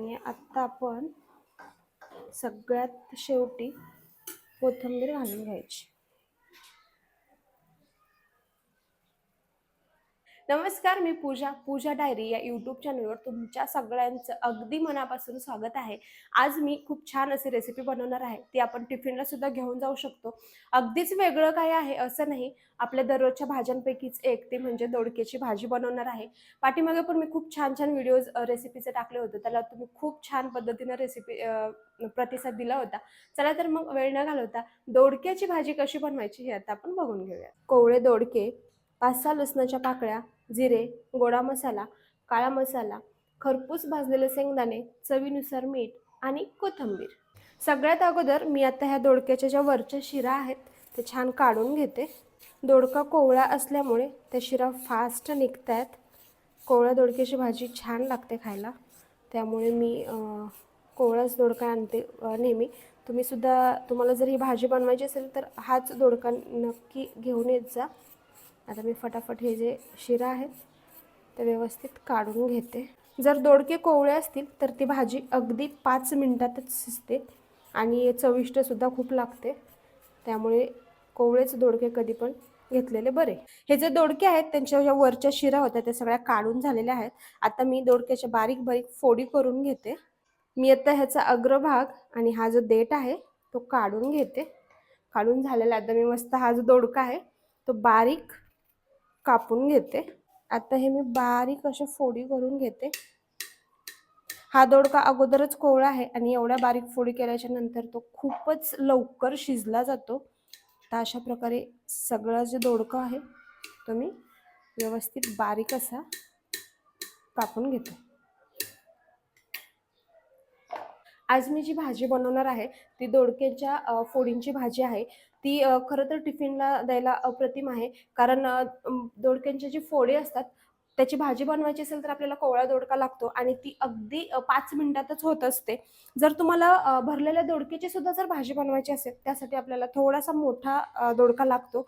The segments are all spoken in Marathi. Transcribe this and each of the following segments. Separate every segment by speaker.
Speaker 1: आणि आत्ता आपण सगळ्यात शेवटी कोथिंबीर घालून घ्यायची. नमस्कार मी पूजा पूजा डायरी या यूट्यूब चॅनलवर तुमच्या सगळ्यांचं अगदी मनापासून स्वागत आहे. आज मी खूप छान अशी रेसिपी बनवणार आहे. ती आपण टिफिनला सुद्धा घेऊन जाऊ शकतो. अगदीच वेगळं काय आहे असं नाही. आपल्या दररोजच्या भाज्यांपैकीच एक ते म्हणजे दोडक्याची भाजी बनवणार आहे. पाठीमागे पण मी खूप छान छान व्हिडिओज रेसिपीचे टाकले होते. त्याला तुम्ही खूप छान पद्धतीनं रेसिपी प्रतिसाद दिला होता. चला तर मग वेळ न घालवता दोडक्याची भाजी कशी बनवायची हे आता आपण बघून घेऊया. कोवळे दोडके पाच सहा लसणाच्या पाकळ्या जिरे गोडा मसाला काळा मसाला खरपूस भाजलेले शेंगदाणे चवीनुसार मीठ आणि कोथिंबीर. सगळ्यात अगोदर मी आता ह्या दोडक्याच्या ज्या वरच्या शिरा आहेत ते छान काढून घेते. दोडका कोवळा असल्यामुळे त्या शिरा फास्ट निघत आहेत कोवळ्या दोडक्याची भाजी छान लागते खायला. त्यामुळे मी कोवळाच दोडका आणते नेहमी. तुम्ही सुद्धा तुम्हाला जर ही भाजी बनवायची असेल तर हाच दोडका नक्की घेऊन येत जा. आता मी फटाफट हे जे शिरा आहेत ते व्यवस्थित काढून घेते. जर दोडके कोवळे असतील तर ती भाजी अगदी पाच मिनटातच शिजते आणि चविष्टसुद्धा खूप लागते. त्यामुळे कोवळेच दोडके कधी पण घेतलेले बरे. हे जे दोडके आहेत त्यांच्या ज्या वरच्या शिरा होत्या त्या सगळ्या काढून झालेल्या आहेत. आता मी दोडक्याच्या बारीक बारीक फोडी करून घेते. मी आता ह्याचा अग्रभाग आणि हा जो देठ आहे तो काढून घेते. काढून झालेला आता मी मस्त हा जो दोडका आहे तो बारीक कापून घेते. आता हे मी बारीक अशा फोडी करून घेते. हा दोडका अगोदरच कोवळा आहे आणि एवढ्या बारीक फोडी केल्याच्यानंतर तो खूपच लवकर शिजला जातो. तर अशा प्रकारे सगळं जे दोडका आहे तो मी व्यवस्थित बारीक असा कापून घेते. आज मी जी भाजी बनवणार आहे ती दोडक्याच्या फोडींची भाजी आहे ती खरं तर टिफिनला द्यायला अप्रतिम आहे. कारण दोडक्यांचे जे फोडे असतात त्याची भाजी बनवायची असेल तर आपल्याला कोवळा दोडका लागतो आणि ती अगदी पाच मिनिटातच होत असते. जर तुम्हाला भरलेल्या दोडक्याची सुद्धा जर भाजी बनवायची असेल त्यासाठी आपल्याला थोडासा मोठा दोडका लागतो.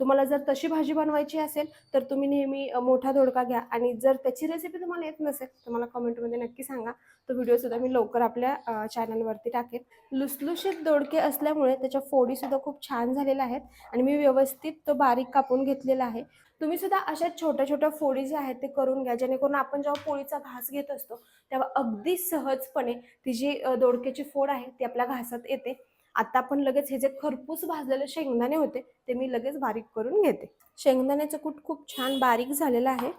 Speaker 1: तुम्हाला जर तशी भाजी बनवायची असेल तर तुम्ही नेहमी मोठा दोडका घ्या. आणि जर त्याची रेसिपी तुम्हाला येत नसेल तर मला कमेंटमध्ये नक्की सांगा. तो व्हिडिओसुद्धा मी लवकर आपल्या चॅनलवरती टाकेन. लुसलुशीत दोडके असल्यामुळे त्याच्या फोडीसुद्धा खूप छान झालेल्या आहेत. आणि मी व्यवस्थित तो बारीक कापून घेतलेला आहे. तुम्ही सुद्धा अशा छोट्या छोट्या फोडी ज्या आहेत ते करून घ्या. जेणेकरून आपण जेव्हा पोळीचा घास घेत असतो तेव्हा अगदी सहजपणे ती जी दोडक्याची फोड आहे ती आपल्या घासात येते. आता आपण लगेच हे जे खरपूस भाजलेले शेंगदाणे होते ते मी लगेच बारीक करून घेते. शेंगदाण्याचं कूट खूप छान बारीक झालेला आहे.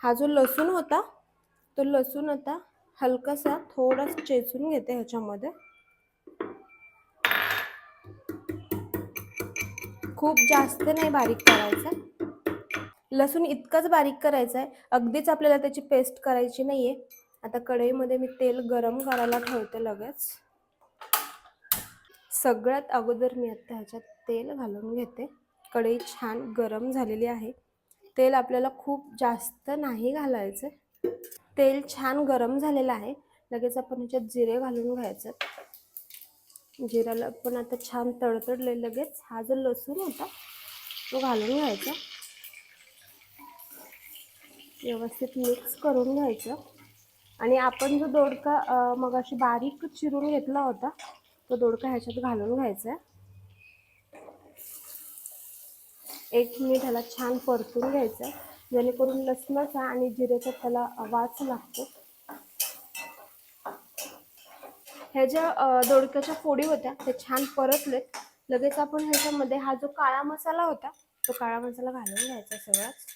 Speaker 1: हा जो लसूण होता तो लसूण आता हलकासा थोडा चेचून घेते ह्याच्यामध्ये. खूप जास्त नाही बारीक करायचा. लसूण इतकंच बारीक करायचं आहे अगदीच आपल्याला त्याची पेस्ट करायची नाहीये. आता कढईमध्ये मी तेल गरम करायला ठेवते लगेच. सगळ्यात अगोदर मी आत्ता ह्याच्यात तेल घालून घेते. कढई छान गरम झालेली आहे. तेल आपल्याला खूप जास्त नाही घालायचं. तेल छान गरम झालेलं आहे. लगेच आपण ह्याच्यात जिरे घालून घ्यायचं. जिऱ्याला पण आता छान तडतडले लगेच. हा जो लसूण होता तो घालून घ्यायचा. व्यवस्थित मिक्स करून घ्यायचं. आणि आपण जो दोडका मगाशी बारीक चिरून घेतला होता तो दोडका ह्याच्यात घालून घ्यायचा आहे. एक मिनिट ह्याला छान परतून घ्यायचं जेणेकरून लसणाचा आणि जिऱ्याचा त्याला वास लागतो. ह्या ज्या दोडक्याच्या फोडी होत्या त्या छान परतलेत. लगेच आपण ह्याच्यामध्ये हा जो काळा मसाला होता तो काळा मसाला घालून घ्यायचा सगळाच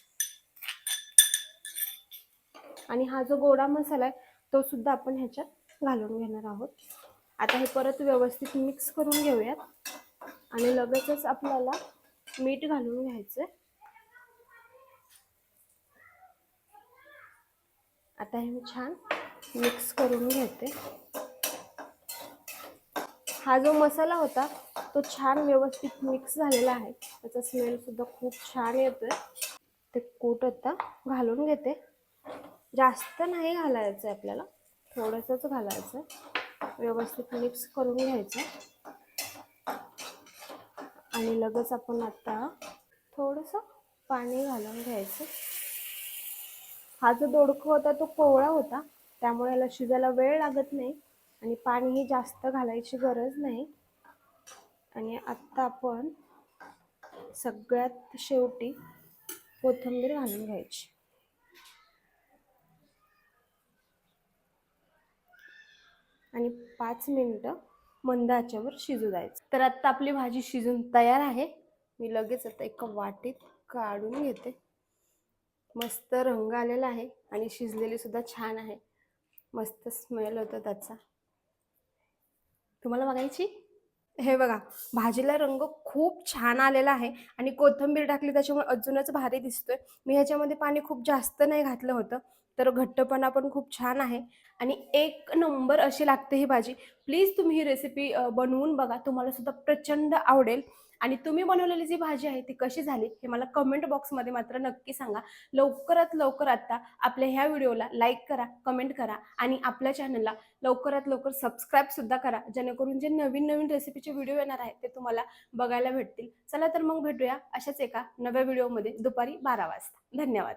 Speaker 1: आणि हा जो गोडा मसाला आहे तो सुद्धा आपण ह्याच्यात घालून घेणार आहोत. आता हे परत व्यवस्थित मिक्स करून घेऊयात. आणि लगेचच आपल्याला मीठ घालून घ्यायचं आता हे मी छान मिक्स करून घेते. हा जो मसाला होता तो छान व्यवस्थित मिक्स झालेला आहे. त्याचा स्मेल सुद्धा खूप छान येतोय. ते कूट आता घालून घेते. जास्त नाही घालायचं आहे आपल्याला. थोडंसंच घालायचं व्यवस्थित मिक्स करून घ्यायचं. आणि लगेच आपण आता थोडंसं पाणी घालून घ्यायचं. हा जो दोडका होता तो कोवळा होता त्यामुळे याला शिजायला वेळ लागत नाही आणि पाणीही जास्त घालायची गरज नाही. आणि आत्ता आपण सगळ्यात शेवटी कोथिंबीर घालून घ्यायची. आणि पाच मिनटं मंद आच्यावर शिजू द्यायचं. तर आत्ता आपली भाजी शिजून तयार आहे. मी लगेच आता एका वाटीत काढून घेते. मस्त रंग आलेला आहे आणि शिजलेली सुद्धा छान आहे. मस्त स्मेल होतं त्याचा. तुम्हाला बघायची? हे बघा भाजीला रंग खूप छान आलेला आहे. आणि कोथिंबीर टाकली त्याच्यामुळे अजूनच भारी दिसतोय. मी ह्याच्यामध्ये पाणी खूप जास्त नाही घातलं होतं तर घट्टपणा पण खूप छान आहे. आणि एक नंबर अशी लागते ही भाजी. प्लीज तुम्ही ही रेसिपी बनवून बघा. तुम्हाला सुद्धा प्रचंड आवडेल. आणि तुम्ही बनवलेली जी भाजी आहे ती कशी झाली हे मला कमेंट बॉक्समध्ये मात्र नक्की सांगा. लवकरात लवकर आत्ता आपल्या ह्या व्हिडिओला लाईक करा कमेंट करा आणि आपल्या चॅनलला लवकरात लवकर सबस्क्राईब सुद्धा करा. जेणेकरून जे नवीन नवीन रेसिपीचे व्हिडिओ येणार आहेत ते तुम्हाला बघायला भेटतील. चला तर मग भेटूया अशाच एका नव्या व्हिडिओमध्ये दुपारी बारा वाजता. धन्यवाद.